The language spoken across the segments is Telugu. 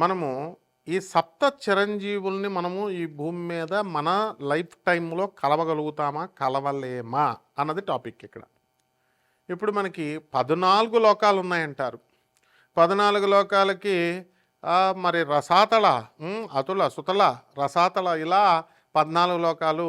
మనము ఈ సప్త చిరంజీవుల్ని మనము ఈ భూమి మీద మన లైఫ్ టైంలో కలవగలుగుతామా కలవలేమా అన్నది టాపిక్ ఇక్కడ. ఇప్పుడు మనకి పద్నాలుగు లోకాలు ఉన్నాయంటారు. పద్నాలుగు లోకాలకి మరి రసాతల అతుల సుతల రసాతల ఇలా పద్నాలుగు లోకాలు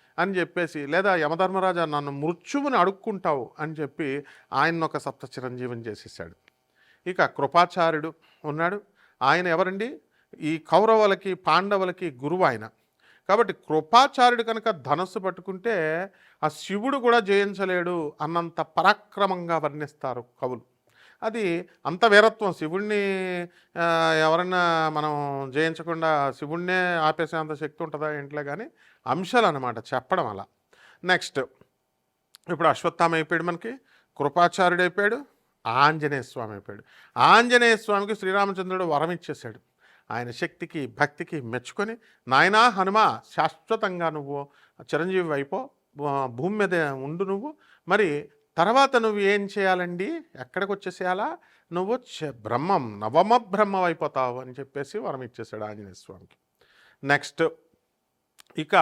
అని చెప్పేసి లేదా యమధర్మరాజా నన్ను మృత్యువుని అడుక్కుంటావు అని చెప్పి ఆయన ఒక సప్త చిరంజీవిని చేసేసాడు ఇక కృపాచార్యుడు ఉన్నాడు. ఆయన ఎవరండి? ఈ కౌరవులకి పాండవులకి గురువు ఆయన. కాబట్టి కృపాచార్యుడు కనుక ధనస్సు పట్టుకుంటే ఆ శివుడు కూడా జయించలేడు అన్నంత పరాక్రమంగా వర్ణిస్తారు కవులు. అది అంత వీరత్వం. శివుణ్ణి ఎవరన్నా మనం జయించకుండా శివుణ్ణే ఆపేసే అంత శక్తి ఉంటుందా ఇంట్లో కానీ అంశాలు అనమాట చెప్పడం అలా. నెక్స్ట్ ఇప్పుడు అశ్వత్థామ అయిపోయాడు మనకి కృపాచార్యుడు అయిపోయాడు ఆంజనేయ స్వామి అయిపోయాడు. ఆంజనేయ స్వామికి శ్రీరామచంద్రుడు వరం ఇచ్చేశాడు. ఆయన శక్తికి భక్తికి మెచ్చుకొని నాయనా హనుమ శాశ్వతంగా నువ్వు చిరంజీవి అయిపో భూ- భూమి మీద ఉండు నువ్వు. మరి తర్వాత నువ్వు ఏం చేయాలండి? ఎక్కడికి వచ్చేసేయాలా నువ్వు బ్రహ్మం నవమ బ్రహ్మం అయిపోతావు అని చెప్పేసి వరం ఇచ్చేసాడు ఆంజనేయ స్వామికి. నెక్స్ట్ ఇక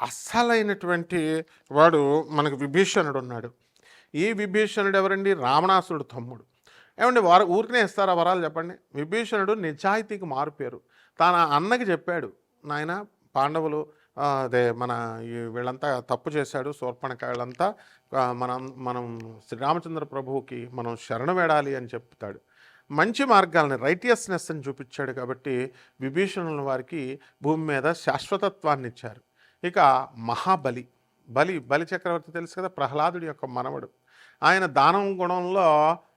అస్సలైనటువంటి వాడు మనకు విభీషణుడు ఉన్నాడు. ఈ విభీషణుడు ఎవరండి? రావణాసుడు తమ్ముడు. ఏమండి వారు ఊరికనే ఇస్తారా వరాలు చెప్పండి? విభీషణుడు నిజాయితీకి మారుపేరు తన అన్నకి చెప్పాడు నాయన పాండవులు అదే మన ఈ వీళ్ళంతా తప్పు చేశాడు శూర్పణక వీళ్ళంతా మనం మనం శ్రీరామచంద్ర ప్రభువుకి మనం శరణ వేడాలి అని చెప్తాడు. మంచి మార్గాలని రైటియస్నెస్ అని చూపించాడు కాబట్టి విభీషణుల వారికి భూమి మీద శాశ్వతత్వాన్ని ఇచ్చారు. ఇక మహాబలి బలి బలి చక్రవర్తి తెలుసు కదా ప్రహ్లాదుడి యొక్క మనవడు. ఆయన దానం గుణంలో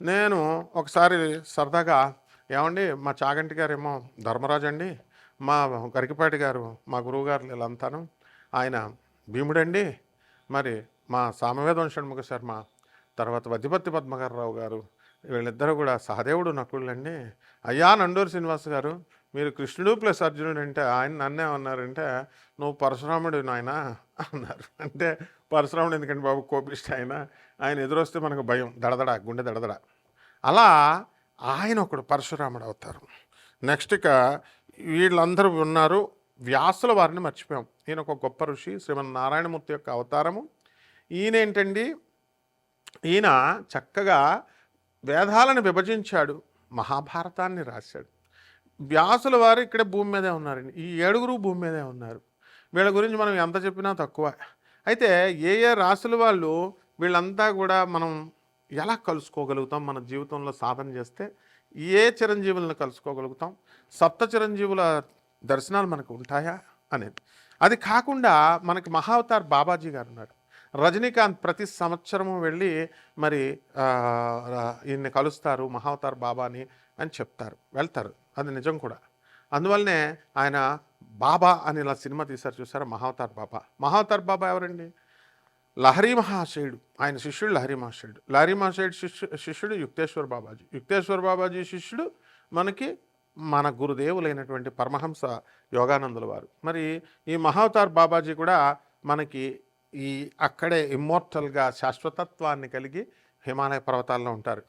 నేను ఒకసారి సరదాగా ఏమండి మా చాగంటి గారేమో ధర్మరాజు అండి మా గరికిపాటి గారు మా గురువు గారు వీళ్ళంతాను. ఆయన భీముడండి మరి మా సామవేదం షణ్ముఖ శర్మ తర్వాత వద్దిపత్తి పద్మగారరావు గారు వీళ్ళిద్దరూ కూడా సహదేవుడు నకుళ్ళండి. అయ్యా నండూరు శ్రీనివాస్ గారు మీరు కృష్ణుడు ప్లస్ అర్జునుడు అంటే ఆయన నన్నే అన్నారంటే నువ్వు పరశురాముడు నాయన? అన్నారు. అంటే పరశురాముడు ఎందుకంటే బాబు? కోపిష్ట ఆయన. ఆయన ఎదురొస్తే మనకు భయం. దడదడ గుండె దడదడ. అలా ఆయన ఒకడు పరశురాముడు అవుతారు. నెక్స్ట్ ఇక వీళ్ళందరూ ఉన్నారు. వ్యాసుల వారిని మర్చిపోయాం. ఈయన ఒక గొప్ప ఋషి శ్రీమన్నారాయణమూర్తి యొక్క అవతారము. ఈయన ఏంటండి ఈయన చక్కగా వేదాలను విభజించాడు. మహాభారతాన్ని రాశాడు. వ్యాసుల వారు ఇక్కడే భూమి మీదే ఉన్నారండి ఈ ఏడుగురు భూమి మీదే ఉన్నారు. వీళ్ళ గురించి మనం ఎంత చెప్పినా తక్కువ. అయితే ఏ ఏ రాసుల వాళ్ళు వీళ్ళంతా కూడా మనం ఎలా కలుసుకోగలుగుతాం? మన జీవితంలో సాధన చేస్తే ఏ చిరంజీవులను కలుసుకోగలుగుతాం? సప్త చిరంజీవుల దర్శనాలు మనకు ఉంటాయా? అనేది. అది కాకుండా మనకి మహావతార్ బాబాజీ గారు ఉన్నారు రజనీకాంత్ ప్రతి సంవత్సరము వెళ్ళి మరి ఈయన్ని కలుస్తారు మహావతార్ బాబాని అని చెప్తారు వెళ్తారు. అది నిజం కూడా. అందువల్లనే ఆయన బాబా అని ఇలా సినిమా తీశారు చూసారా? మహావతార్ బాబా. మహావతార్ బాబా ఎవరండి? లహరి మహాశయుడు. ఆయన శిష్యుడు లహరి మహాశయుడు. లహరి మహాశయుడు శిష్యు శిష్యుడు యుక్తేశ్వర్ బాబాజీ. యుక్తేశ్వర్ బాబాజీ శిష్యుడు మనకి మన గురుదేవులైనటువంటి పరమహంస యోగానందుల వారు. మరి ఈ మహావతార్ బాబాజీ కూడా మనకి ఈ అక్కడే ఇమ్మోర్టల్గా శాశ్వతత్వాన్ని కలిగి హిమాలయ పర్వతాల్లో ఉంటారు.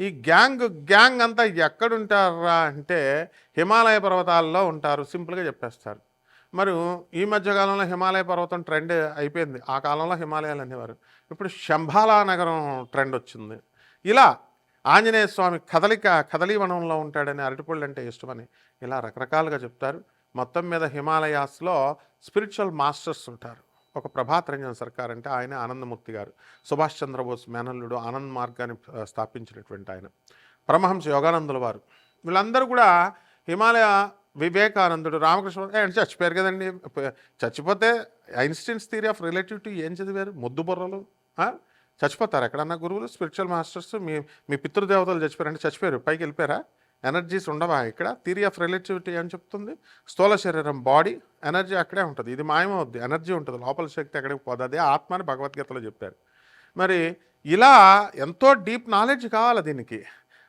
ఈ గ్యాంగ్ గ్యాంగ్ అంతా ఎక్కడుంటారా అంటే హిమాలయ పర్వతాల్లో ఉంటారు సింపుల్గా చెప్పేస్తారు. మరి ఈ మధ్యకాలంలో హిమాలయ పర్వతం ట్రెండ్ అయిపోయింది. ఆ కాలంలో హిమాలయాలు అనేవారు. ఇప్పుడు శంభాలా నగరం ట్రెండ్ వచ్చింది. ఇలా ఆంజనేయ స్వామి కదలిక కదలీవనంలో ఉంటాడని అరటిపళ్ళు అంటే ఇష్టమని ఇలా రకరకాలుగా చెప్తారు. మొత్తం మీద హిమాలయాస్లో స్పిరిచువల్ మాస్టర్స్ ఉంటారు. ఒక ప్రభాత్ రంజన్ సర్కార్ అంటే ఆయన ఆనందమూర్తి గారు. సుభాష్ చంద్రబోస్ మేనల్లుడు ఆనంద్ మార్గాన్ని స్థాపించినటువంటి ఆయన. పరమహంస యోగానందుల వారు. వీళ్ళందరూ కూడా హిమాలయ వివేకానందుడు రామకృష్ణ అంటే చచ్చిపోయారు కదండి. చచ్చిపోతే ఐన్స్టీన్స్ థియరీ ఆఫ్ రిలేటివిటీ ఏం చదివారు? మొద్దు బుర్రలు చచ్చిపోతారు ఎక్కడన్నా గురువులు? స్పిరిచువల్ మాస్టర్స్ మీ మీ పితృదేవతలు చచ్చిపోయారు అంటే చచ్చిపోయారు? పైకి వెళ్ళిపోయారా? ఎనర్జీస్ ఉండవా ఇక్కడ? థియరీ ఆఫ్ రిలేటివిటీ అని చెప్తుంది. స్థూల శరీరం బాడీ ఎనర్జీ అక్కడే ఉంటుంది. ఇది మాయమవుద్ది. ఎనర్జీ ఉంటుంది. లోపల శక్తి ఎక్కడికి పోదు అదే ఆత్మ అని భగవద్గీతలో చెప్పారు. మరి ఇలా ఎంతో డీప్ నాలెడ్జ్ కావాలి దీనికి.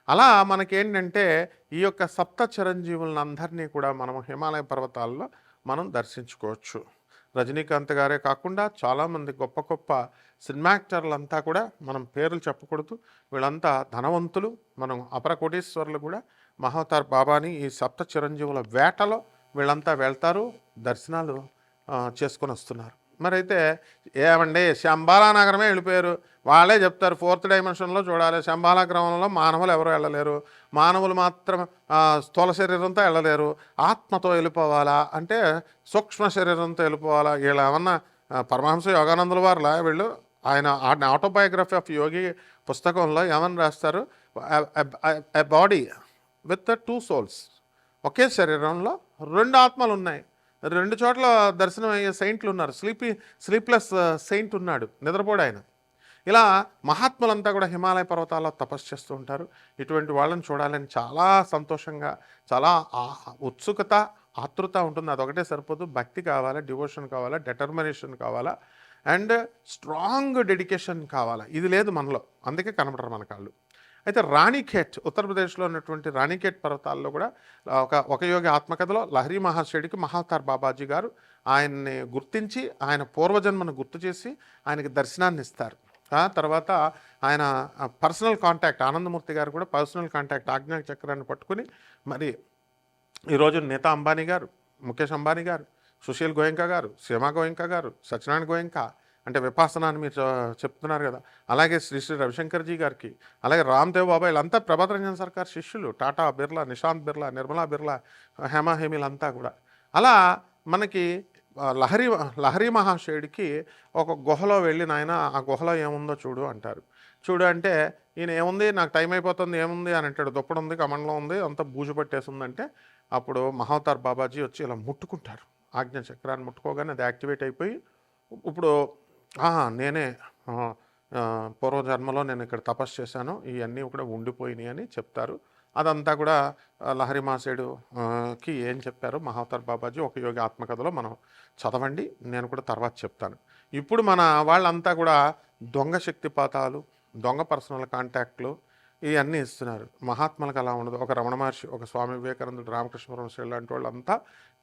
అలా మనకేంటంటే ఈ యొక్క సప్త చిరంజీవులను అందరినీ కూడా మనం హిమాలయ పర్వతాల్లో మనం దర్శించుకోవచ్చు. రజనీకాంత్ గారే కాకుండా చాలామంది గొప్ప గొప్ప సినిమాక్టర్లంతా కూడా మనం పేర్లు చెప్పకూడదు. వీళ్ళంతా ధనవంతులు. మనం అపర కోటీశ్వరులు కూడా మహావతార్ బాబాని ఈ సప్త చిరంజీవుల వేటలో వీళ్ళంతా వెళ్తారు దర్శనాలు చేసుకొని వస్తున్నారు. మరి అయితే ఏమండి శంబాలా నగరమే వెళ్ళిపోయారు. వాళ్ళే చెప్తారు ఫోర్త్ డైమెన్షన్లో చూడాలి. శంబాలా గ్రామంలో మానవులు ఎవరు వెళ్ళలేరు. మానవులు మాత్రం స్థూల శరీరంతో వెళ్ళలేరు. ఆత్మతో వెళ్ళిపోవాలా? అంటే సూక్ష్మ శరీరంతో వెళ్ళిపోవాలా? వీళ్ళు ఏమన్నా పరమహంస యోగానందుల వారులా? వీళ్ళు ఆయన ఆటోబయోగ్రఫీ ఆఫ్ యోగి పుస్తకంలో ఏమని రాస్తారు? బాడీ విత్ టూ సోల్స్ ఒకే శరీరంలో రెండు ఆత్మలు ఉన్నాయి. రెండు చోట్ల దర్శనం అయ్యే సెయింట్లు ఉన్నారు. స్లీపీ స్లీప్లెస్ సెయింట్ ఉన్నాడు. నిద్రపోడు ఆయన. ఇలా మహాత్ములంతా కూడా హిమాలయ పర్వతాల్లో తపస్సు చేస్తూ ఉంటారు. ఇటువంటి వాళ్ళని చూడాలని చాలా సంతోషంగా చాలా ఉత్సుకత ఆతృత ఉంటుంది. అదొకటే సరిపోదు. భక్తి కావాలా డివోషన్ కావాలా డెటర్మినేషన్ కావాలా అండ్ స్ట్రాంగ్ డెడికేషన్ కావాలా. ఇది లేదు మనలో. అందుకే కనబడరు మన కాళ్ళు. అయితే రాణిఖేట్ ఉత్తరప్రదేశ్లో ఉన్నటువంటి రాణిఖేట్ పర్వతాల్లో కూడా ఒక ఒక యోగి ఆత్మకథలో లహరి మహాశయుడికి మహావతార్ బాబాజీ గారు ఆయన్ని గుర్తించి ఆయన పూర్వజన్మను గుర్తు చేసి ఆయనకి దర్శనాన్ని ఇస్తారు. ఆ తర్వాత ఆయన పర్సనల్ కాంటాక్ట్ ఆనందమూర్తి గారు కూడా పర్సనల్ కాంటాక్ట్ ఆజ్ఞా చక్రాన్ని పట్టుకుని మరి ఈరోజు నేతా అంబానీ గారు ముఖేష్ అంబానీ గారు సుశీల్ గోయంక గారు సీమా గోయంక గారు సత్యనారాయణ గోయంకా అంటే విపాసన అని మీరు చెప్తున్నారు కదా. అలాగే శ్రీ శ్రీ రవిశంకర్జీ గారికి అలాగే రామ్దేవ్ బాబా వీళ్ళంతా ప్రభాత్ రంజన్ సర్కార్ శిష్యులు టాటా బిర్లా నిశాంత్ బిర్లా నిర్మలా బిర్లా హేమా హేమిలంతా కూడా. అలా మనకి లహరి లహరి మహాశయుడికి ఒక గుహలో వెళ్ళి నాయన ఆ గుహలో ఏముందో చూడు అంటారు. చూడు అంటే ఈయన ఏముంది? నాకు టైం అయిపోతుంది ఏముంది? అని అంటాడు. దుప్పడు ఉంది కమండలం ఉంది అంతా బూజు పట్టేసిందంటే అప్పుడు మహావతార్ బాబాజీ వచ్చి ఇలా ముట్టుకుంటారు. ఆజ్ఞ చక్రాన్ని ముట్టుకోగానే అది యాక్టివేట్ అయిపోయి ఇప్పుడు నేనే. పూర్వ జన్మలో పూర్వజన్మలో నేను ఇక్కడ తపస్సు చేశాను. ఇవన్నీ కూడా ఉండిపోయినాయి అని చెప్తారు. అదంతా కూడా లహరి మాసేడుకి ఏం చెప్పారు? మహావతార్ బాబాజీ ఒక యోగి ఆత్మకథలో మనం చదవండి నేను కూడా తర్వాత చెప్తాను. ఇప్పుడు మన వాళ్ళంతా కూడా దొంగ శక్తిపాతాలు దొంగ పర్సనల్ కాంటాక్ట్లు ఇవన్నీ ఇస్తున్నారు. మహాత్మలకు అలా ఉండదు. ఒక రమణ మహర్షి ఒక స్వామి వివేకానందుడు రామకృష్ణ పరమశ్రీ లాంటి వాళ్ళంతా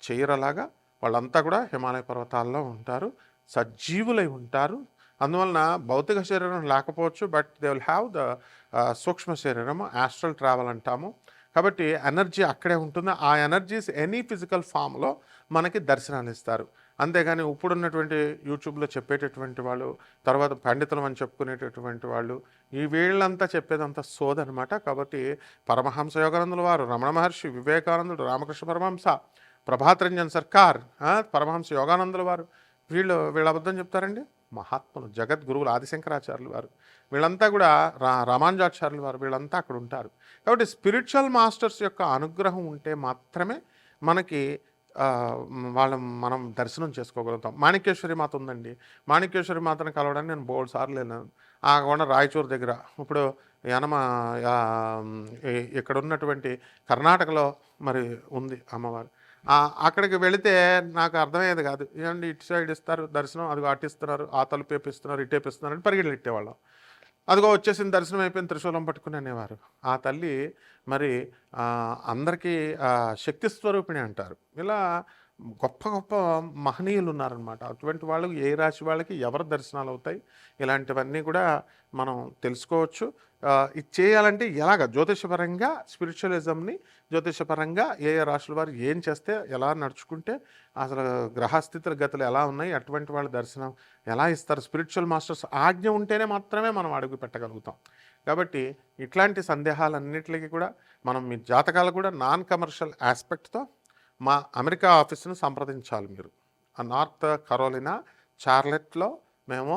చేయరలాగా వాళ్ళంతా కూడా హిమాలయ పర్వతాల్లో ఉంటారు సజీవులై ఉంటారు. అందువలన భౌతిక శరీరం లేకపోవచ్చు but they will have the సూక్ష్మ శరీరము యాస్ట్రల్ ట్రావెల్ అంటాము. కాబట్టి ఎనర్జీ అక్కడే ఉంటుంది. ఆ ఎనర్జీస్ ఎనీ ఫిజికల్ ఫామ్లో మనకి దర్శనాలు ఇస్తారు అంతేగాని ఇప్పుడున్నటువంటి యూట్యూబ్లో చెప్పేటటువంటి వాళ్ళు తర్వాత పండితులం అని చెప్పుకునేటటువంటి వాళ్ళు ఈ వీళ్ళంతా చెప్పేదంతా సోదనమాట. కాబట్టి పరమహంస యోగానందుల వారు రమణ మహర్షి వివేకానందుడు రామకృష్ణ పరమహంస ప్రభాత్ రంజన్ సర్కార్ పరమహంస యోగానందుల వారు వీళ్ళు వీళ్ళ అబద్ధం చెప్తారండి? మహాత్ములు జగద్గురువులు ఆదిశంకరాచార్యులు వారు. వీళ్ళంతా కూడా రా రామానుజాచార్యులు వారు వీళ్ళంతా అక్కడ ఉంటారు. కాబట్టి స్పిరిచువల్ మాస్టర్స్ యొక్క అనుగ్రహం ఉంటే మాత్రమే మనకి వాళ్ళ మనం దర్శనం చేసుకోగలుగుతాం. మాణిక్యేశ్వరి మాత ఉందండి. మాణిక్యేశ్వరి మాతను కలవడానికి నేను బోల్డ్ సార్లు వెళ్ళాను. ఆ కొండ రాయచూరు దగ్గర. ఇప్పుడు యనమ ఇక్కడ ఉన్నటువంటి కర్ణాటకలో మరి ఉంది అమ్మవారు. అక్కడికి వెళితే నాకు అర్థమయ్యేది కాదు. ఏమండి ఇటు సైడ్ ఇస్తారు దర్శనం అదిగో అటిస్తున్నారు ఆ తలుపు వేపిస్తున్నారు ఇటు వేపిస్తున్నారు అని పరిగెళ్ళు ఇట్టేవాళ్ళం అదిగో వచ్చేసిన దర్శనం అయిపోయిన త్రిశూలం పట్టుకుని అనేవారు. ఆ తల్లి మరి అందరికీ శక్తి స్వరూపిణి అంటారు. ఇలా గొప్ప గొప్ప మహనీయులు ఉన్నారనమాట అటువంటి వాళ్ళకి ఏ రాశి వాళ్ళకి ఎవరు దర్శనాలు అవుతాయి? ఇలాంటివన్నీ కూడా మనం తెలుసుకోవచ్చు. ఇది చేయాలంటే ఎలాగ? జ్యోతిషపరంగా స్పిరిచువలిజంని జ్యోతిషపరంగా ఏ ఏ రాశుల వారు ఏం చేస్తే ఎలా నడుచుకుంటే అసలు గ్రహస్థితుల గతులు ఎలా ఉన్నాయి అటువంటి వాళ్ళ దర్శనం ఎలా ఇస్తారు? స్పిరిచువల్ మాస్టర్స్ ఆజ్ఞ ఉంటేనే మాత్రమే మనం అడుగు పెట్టగలుగుతాం. కాబట్టి ఇట్లాంటి సందేహాలన్నిటికీ కూడా మనం మీ జాతకాలు కూడా నాన్ కమర్షియల్ ఆస్పెక్ట్తో మా అమెరికా ఆఫీస్ను సంప్రదించాలి మీరు. ఆ నార్త్ కరోలినా చార్లెట్లో మేము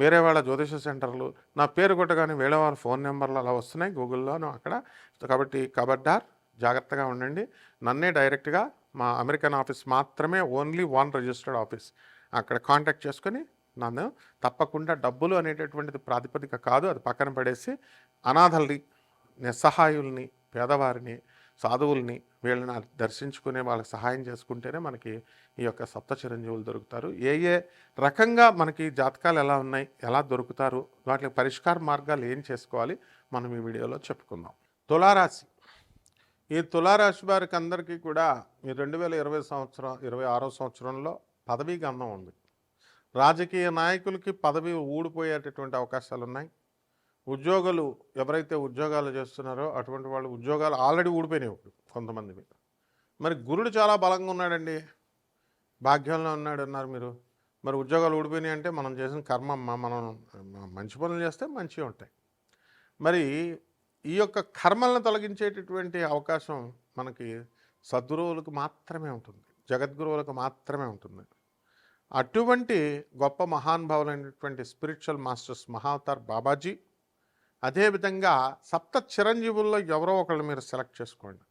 వేరే వాళ్ళ జ్యోతిష సెంటర్లు. నా పేరు కొట్టగానే వేరే వాళ్ళ ఫోన్ నెంబర్లు అలా వస్తున్నాయి గూగుల్లోనూ అక్కడ. కాబట్టి కబడ్డార్ జాగ్రత్తగా ఉండండి. నన్నే డైరెక్ట్గా మా అమెరికన్ ఆఫీస్ మాత్రమే ఓన్లీ వన్ రిజిస్టర్డ్ ఆఫీస్. అక్కడ కాంటాక్ట్ చేసుకొని నన్ను తప్పకుండా డబ్బులు అనేటటువంటిది ప్రాతిపదిక కాదు. అది పక్కన పడేసి అనాథల్ని నిస్సహాయుల్ని పేదవారిని సాధువుల్ని వీళ్ళని దర్శించుకునే వాళ్ళకి సహాయం చేసుకుంటేనే మనకి ఈ యొక్క సప్త చిరంజీవులు దొరుకుతారు. ఏ ఏ రకంగా మనకి జాతకాలు ఎలా ఉన్నాయి ఎలా దొరుకుతారు వాటికి పరిష్కార మార్గాలు ఏం చేసుకోవాలి మనం ఈ వీడియోలో చెప్పుకుందాం. తులారాశి. ఈ తులారాశి వారికి అందరికీ కూడా ఈ రెండు వేల ఇరవై సంవత్సరం ఇరవై ఆరో సంవత్సరంలో పదవీ గంధం ఉంది. రాజకీయ నాయకులకి పదవి ఊడిపోయేటటువంటి అవకాశాలు ఉన్నాయి ఉద్యోగులు ఎవరైతే ఉద్యోగాలు చేస్తున్నారో అటువంటి వాళ్ళు ఉద్యోగాలు ఆల్రెడీ ఊడిపోయినాయి ఇప్పుడు కొంతమంది మీద. మరి గురుడు చాలా బలంగా ఉన్నాడండి. భాగ్యంలో ఉన్నాడు అన్నారు మీరు. మరి ఉద్యోగాలు ఊడిపోయినాయి అంటే మనం చేసిన కర్మ మనం మంచి పనులు చేస్తే మంచిగా ఉంటాయి. మరి ఈ యొక్క కర్మలను తొలగించేటటువంటి అవకాశం మనకి సద్గురువులకు మాత్రమే ఉంటుంది. జగద్గురువులకు మాత్రమే ఉంటుంది. అటువంటి గొప్ప మహానుభావులైనటువంటి స్పిరిచువల్ మాస్టర్స్ మహావతార్ బాబాజీ అదేవిధంగా సప్త చిరంజీవుల్లో ఎవరో ఒకళ్ళు మీరు సెలెక్ట్ చేసుకోండి.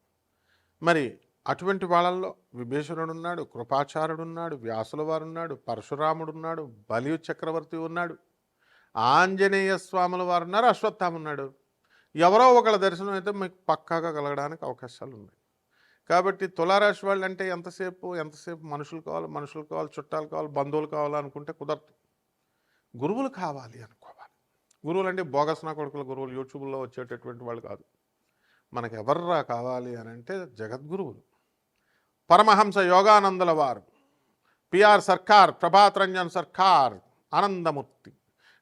మరి అటువంటి వాళ్ళల్లో విభీషణుడు ఉన్నాడు వ్యాసుల వారున్నాడు పరశురాముడున్నాడు పరశురాముడు ఉన్నాడు బలి చక్రవర్తి ఉన్నాడు ఆంజనేయ స్వాముల వారు ఉన్నారు ఉన్నాడు. ఎవరో ఒకళ్ళ దర్శనం అయితే మీకు పక్కాగా కలగడానికి అవకాశాలు ఉన్నాయి. కాబట్టి తులారాశి వాళ్ళు అంటే ఎంతసేపు ఎంతసేపు మనుషులు కావాలి మనుషులు కావాలి చుట్టాలు కావాలి బంధువులు కావాలనుకుంటే కుదరదు. గురువులు కావాలి అనుకో గురువులు అంటే బోగస్నా కొడుకుల గురువులు యూట్యూబ్లో వచ్చేటటువంటి వాళ్ళు కాదు. మనకు ఎవర్రా కావాలి అని అంటే జగద్గురువులు. పరమహంస యోగానందుల వారు. పిఆర్ సర్కార్ ప్రభాత్ రంజన్ సర్కార్ ఆనందమూర్తి.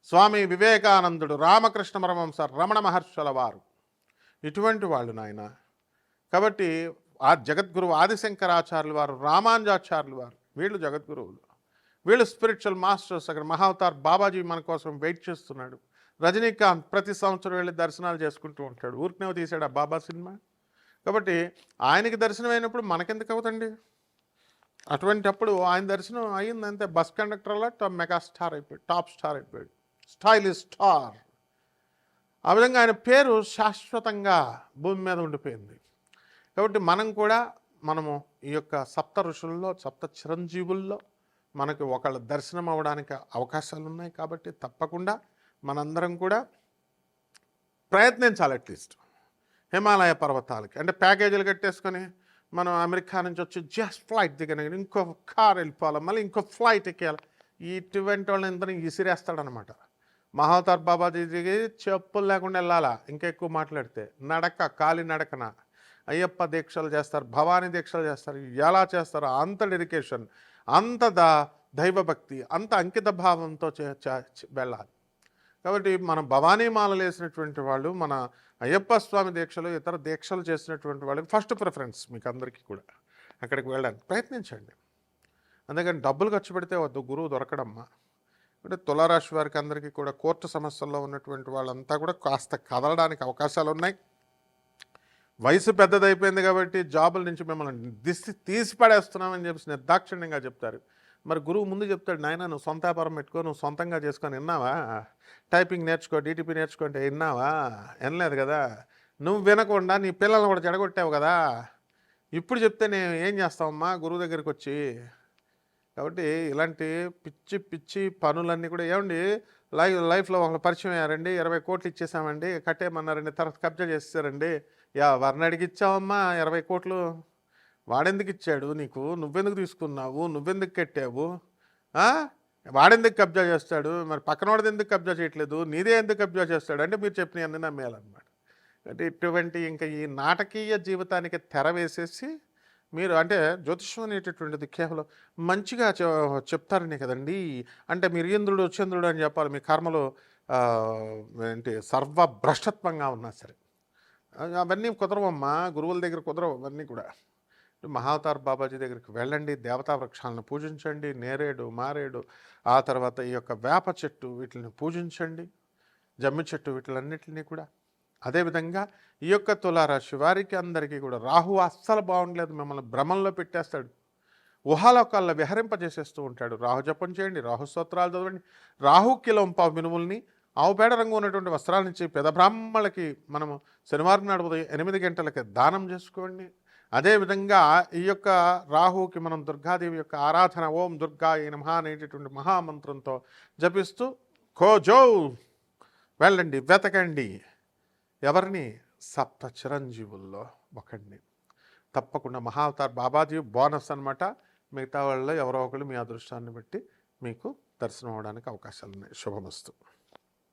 స్వామి వివేకానందుడు రామకృష్ణ పరమహంస రమణ మహర్షుల వారు. ఇటువంటి వాళ్ళు నాయన. కాబట్టి ఆ జగద్గురువు ఆదిశంకరాచార్యులు వారు రామానుజాచార్యులు వారు వీళ్ళు జగద్గురువులు. వీళ్ళు స్పిరిచువల్ మాస్టర్స్ అక్కడ మహావతార్ బాబాజీ మన కోసం వెయిట్ చేస్తున్నాడు. రజనీకాంత్ ప్రతి సంవత్సరం వెళ్ళి దర్శనాలు చేసుకుంటూ ఉంటాడు. ఊరికనే తీసాడు ఆ బాబా సినిమా. కాబట్టి ఆయనకి దర్శనం అయినప్పుడు మనకెందుకు అవుతండి? అటువంటిప్పుడు ఆయన దర్శనం అయిందంటే బస్ కండక్టర్లా టాప్ మెగా స్టార్ అయిపోయాడు టాప్ స్టార్ అయిపోయాడు. Stylish star. ఆ విధంగా ఆయన పేరు శాశ్వతంగా భూమి మీద ఉండిపోయింది. కాబట్టి మనం కూడా మనము ఈ యొక్క సప్త ఋషుల్లో సప్త చిరంజీవుల్లో మనకు ఒకళ్ళ దర్శనం అవ్వడానికి అవకాశాలు ఉన్నాయి కాబట్టి తప్పకుండా మనందరం కూడా ప్రయత్నించాలి అట్లీస్ట్ హిమాలయ పర్వతాలకి. అంటే ప్యాకేజీలు కట్టేసుకొని మనం అమెరికా నుంచి వచ్చి జస్ట్ ఫ్లైట్ దిగిన ఇంకో కార్ వెళ్ళిపోవాలి మళ్ళీ ఇంకో ఫ్లైట్ ఎక్కేయాలి. ఇటువంటి వాళ్ళని ఇంతని ఇసిరేస్తాడనమాట. మహావతార్ బాబాజీ దిగి చెప్పులు లేకుండా వెళ్ళాలా? ఇంకా ఎక్కువ మాట్లాడితే నడక కాలి నడకన. అయ్యప్ప దీక్షలు చేస్తారు భవానీ దీక్షలు చేస్తారు ఎలా చేస్తారు అంత డెడికేషన్ అంత ద దైవభక్తి అంత అంకిత భావంతో చే- వెళ్ళాలి. కాబట్టి మన భవానీ మాలలు వేసినటువంటి వాళ్ళు మన అయ్యప్ప స్వామి దీక్షలు ఇతర దీక్షలు చేసినటువంటి వాళ్ళకి ఫస్ట్ ప్రిఫరెన్స్ మీకు అందరికీ కూడా. అక్కడికి వెళ్ళడానికి ప్రయత్నించండి. అందుకని డబ్బులు ఖర్చు పెడితే వద్దు గురువు దొరకడమ్మా. అంటే తులారాశి వారికి అందరికీ కూడా కోర్టు సమస్యల్లో ఉన్నటువంటి వాళ్ళంతా కూడా కాస్త కదలడానికి అవకాశాలు ఉన్నాయి. వయసు పెద్దదైపోయింది కాబట్టి జాబుల నుంచి మిమ్మల్ని దిసి తీసి పడేస్తున్నామని చెప్పి నిర్దాక్షిణ్యంగా చెప్తారు. మరి గురువు ముందు చెప్తాడు నాయన నువ్వు సొంత వ్యాపారం పెట్టుకో నువ్వు సొంతంగా చేసుకొని విన్నావా టైపింగ్ నేర్చుకో డీటీపీ నేర్చుకుంటే విన్నావా? వినలేదు కదా? నువ్వు వినకుండా నీ పిల్లల్ని కూడా చెడగొట్టావు కదా? ఇప్పుడు చెప్తే నేను ఏం చేస్తావమ్మా గురువు దగ్గరికి వచ్చి? కాబట్టి ఇలాంటి పిచ్చి పిచ్చి పనులన్నీ కూడా ఏమండి? లైఫ్ లైఫ్లో ఒకళ్ళు పరిచయం అయ్యారండి ఇరవై కోట్లు ఇచ్చేసామండి కట్టేయమన్నారండి తర్వాత కబ్జా చేసేసారండి. యా వారిని అడిగి ఇచ్చావమ్మా ఇరవై కోట్లు. వాడెందుకు ఇచ్చాడు నీకు నువ్వెందుకు తీసుకున్నావు? నువ్వెందుకు కట్టావు? వాడెందుకు కబ్జా చేస్తాడు? మరి పక్కనవాడిది ఎందుకు కబ్జా చేయట్లేదు? నీదే ఎందుకు కబ్జా చేస్తాడు? అంటే మీరు చెప్పిన అన్ని నమ్మేయాలన్నమాట. అంటే ఇటువంటి ఇంకా ఈ నాటకీయ జీవితానికి తెర వేసేసి మీరు అంటే జ్యోతిషం అనేటటువంటిది కేవలం మంచిగా చె- చెప్తారనే కదండి. అంటే మీరు ఇంద్రుడు చంద్రుడు అని చెప్పాలి. మీ కర్మలో ఏంటి సర్వభ్రష్టత్వంగా ఉన్నా సరే. అవన్నీ కుదరవమ్మా. గురువుల దగ్గర కుదరవు అవన్నీ కూడా. మహావతార్ బాబాజీ దగ్గరికి వెళ్ళండి దేవతా వృక్షాలను పూజించండి నేరేడు మారేడు ఆ తర్వాత ఈ యొక్క వేప చెట్టు వీటిని పూజించండి జమ్మి చెట్టు వీటిలన్నింటినీ కూడా. అదేవిధంగా ఈ యొక్క తులారాశి వారికి అందరికీ కూడా రాహు అస్సలు బాగుండలేదు మిమ్మల్ని భ్రమంలో పెట్టేస్తాడు. ఊహాలోకాల్లో విహరింపజేసేస్తూ ఉంటాడు. రాహు జపం చేయండి రాహు స్తోత్రాలు చదవండి. రాహు కిలోంప మినుముల్ని ఆవుపేడ రంగు ఉన్నటువంటి వస్త్రాల నుంచి పెద బ్రాహ్మణులకి మనము శనివారం నాడు ఉదయం ఎనిమిది గంటలకి దానం చేసుకోండి. అదేవిధంగా ఈ యొక్క రాహుకి మనం దుర్గాదేవి యొక్క ఆరాధన ఓం దుర్గా నమః అనేటటువంటి మహామంత్రంతో జపిస్తూ ఖోజో వెళ్ళండి వెతకండి. ఎవరిని? సప్త చిరంజీవుల్లో ఒకడిని తప్పకుండా మహావతార్ బాబాజీ బోనస్ అనమాట మిగతా వాళ్ళలో ఎవరో ఒకరు మీ అదృష్టాన్ని బట్టి మీకు దర్శనం అవడానికి అవకాశాలు ఉన్నాయి శుభమస్తు.